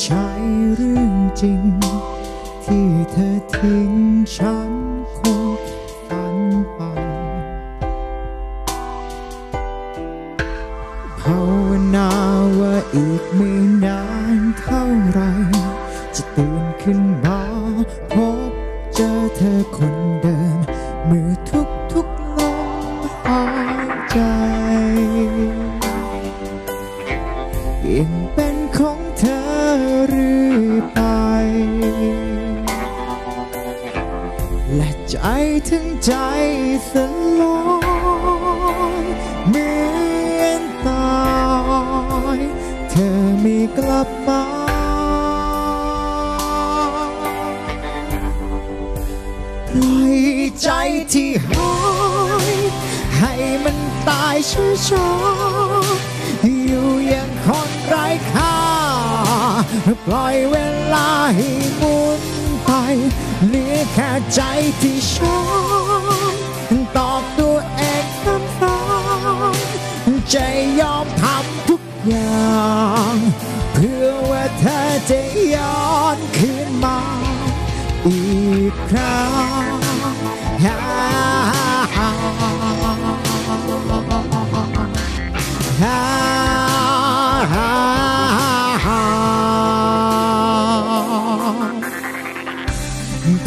ใช่เรื่องจริง ที่เธอทิ้งฉันคงฝันไปภาวนาว่าอีกไม่นานเท่าไร จะตื่นขึ้นมาพบเจอเธอคนเดิมเมื่อทุกทุกลมหายใจยังเป็นของเธอ เรื่อไป และใจถึงใจสลายเหมือนตาย เธอไม่กลับมาปล่อยใจที่หายให้มันตายช้าๆอยู่อย่างคนไร้ค่า ปล่อยเวลาให้หมุนไปเหลือแค่ใจที่ช้ำตอกตัวเองซ้ำๆใจยอมทำทุกอย่าง เพื่อว่าเธอจะย้อนคืนมา อีกครั้ง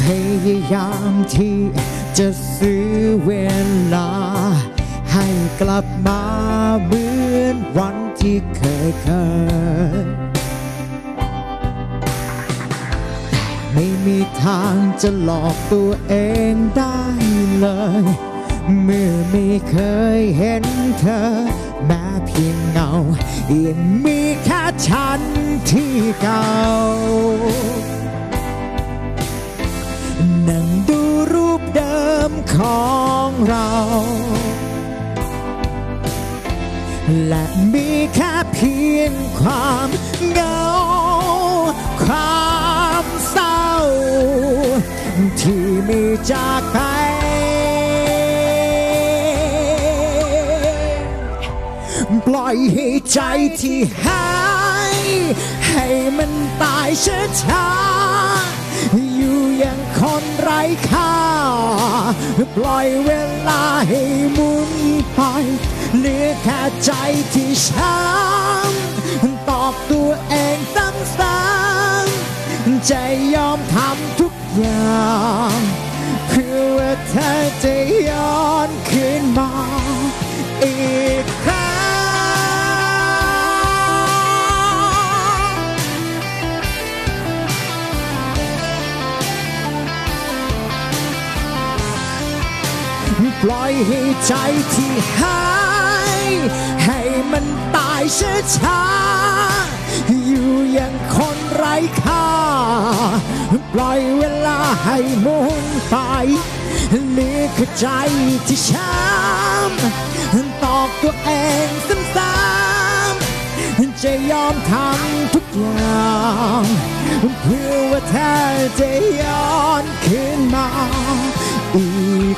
พยายามที่จะซื้อเวลา ให้กลับมาเหมือนวันที่เคยเคยไม่มีทางจะหลอกตัวเองได้เลย เมื่อไม่เคยเห็นเธอ แม้เพียงเงายังมีแค่ฉันที่เก่า นั่งดูรูปเดิมของเรา และมีแค่เพียงความเหงาความเศร้า ที่มีจากใครปล่อยให้ใจที่หา ให้มันตายช้าๆอยู่อย่างคนไร้ค่า ปล่อยเวลาให้มุนไปเหลือแค่ใจที่ช้ำตอบตัวเองซ้ำๆใจยอมทำทุกอย่าง ปล่อยให้ใจที่หาย ให้มันตายช้าๆอยู่อย่างคนไร้ค่า ปล่อยเวลาให้มุนไปเหลือใจที่ช้ำตอกตัวเองซ้ำๆจะยอมทำทุกอย่างเพื่อว่าเธอจะย้อนคืนมา อีก